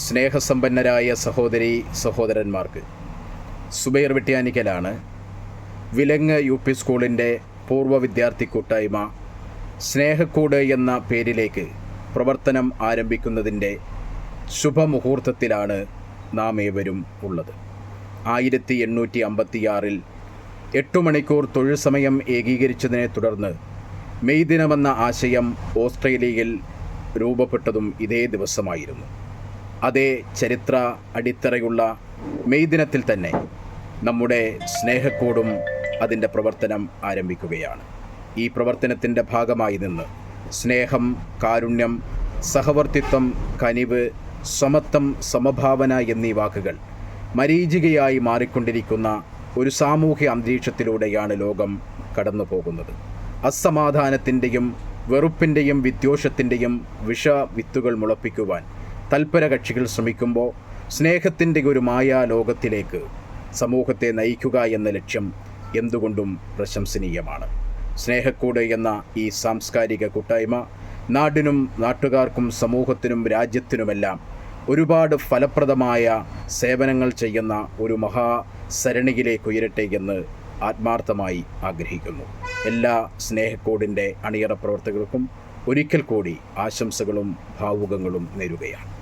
സ്നേഹസമ്പന്നരായ സഹോദരി സഹോദരന്മാർക്ക്. സുബൈർ വെട്ടിയാനിക്കലാണ് വിലങ്ങ് യു പി സ്കൂളിന്റെ പൂർവ വിദ്യാർത്ഥി കൂട്ടായ്മ സ്നേഹക്കൂട് എന്ന പേരിലേക്ക് പ്രവർത്തനം ആരംഭിക്കുന്നതിന്റെ ശുഭമുഹൂർത്തത്തിലാണ് നാം ഏവരും ഉള്ളത്. ആയിരത്തി എണ്ണൂറ്റി അമ്പത്തിയാറിൽ എട്ടു മണിക്കൂർ തൊഴിൽ സമയം ഏകീകരിച്ചതിനെ തുടർന്ന് മെയ് ദിനമെന്ന ആശയം ഓസ്ട്രേലിയയിൽ രൂപപ്പെട്ടതും ഇതേ ദിവസമായിരുന്നു. അതേ ചരിത്ര അടിത്തറയുള്ള മെയ് ദിനത്തിൽ തന്നെ നമ്മുടെ സ്നേഹക്കൂടും അതിന്റെ പ്രവർത്തനം ആരംഭിക്കുകയാണ്. ഈ പ്രവർത്തനത്തിന്റെ ഭാഗമായി നിന്ന് സ്നേഹം കാരുണ്യം സഹവർത്തിത്വം കനിവ് സമത്വം സമഭാവന എന്നീ വാക്കുകൾ മരീചികയായി മാറിക്കൊണ്ടിരിക്കുന്ന ഒരു സാമൂഹ്യ അന്തരീക്ഷത്തിലൂടെയാണ് ലോകം കടന്നു പോകുന്നത് അസമാധാനത്തിന്റെയും വെറുപ്പിന്റെയും വിദ്വേഷത്തിന്റെയും വിഷ വിത്തുകൾ മുളപ്പിക്കുവാൻ തൽപര കക്ഷികൾ ശ്രമിക്കുമ്പോൾ സ്നേഹത്തിന്റെ ഒരു മായാ ലോകത്തിലേക്ക് സമൂഹത്തെ നയിക്കുക എന്ന ലക്ഷ്യം എന്തുകൊണ്ടും പ്രശംസനീയമാണ്. സ്നേഹക്കൂട് എന്ന ഈ സാംസ്കാരിക കൂട്ടായ്മ നാടിനും നാട്ടുകാർക്കും സമൂഹത്തിനും രാജ്യത്തിനുമെല്ലാം ഒരുപാട് ഫലപ്രദമായ സേവനങ്ങൾ ചെയ്യുന്ന ഒരു മഹാസരണിയിലേക്ക് ഉയരട്ടെ എന്ന് ആത്മാർത്ഥമായി ആഗ്രഹിക്കുന്നു. എല്ലാ സ്നേഹക്കോടിന്റെ അണിയറ പ്രവർത്തകർക്കും ഒരിക്കൽ കൂടി ആശംസകളും ഭാവുകങ്ങളും നേരുകയാണ്.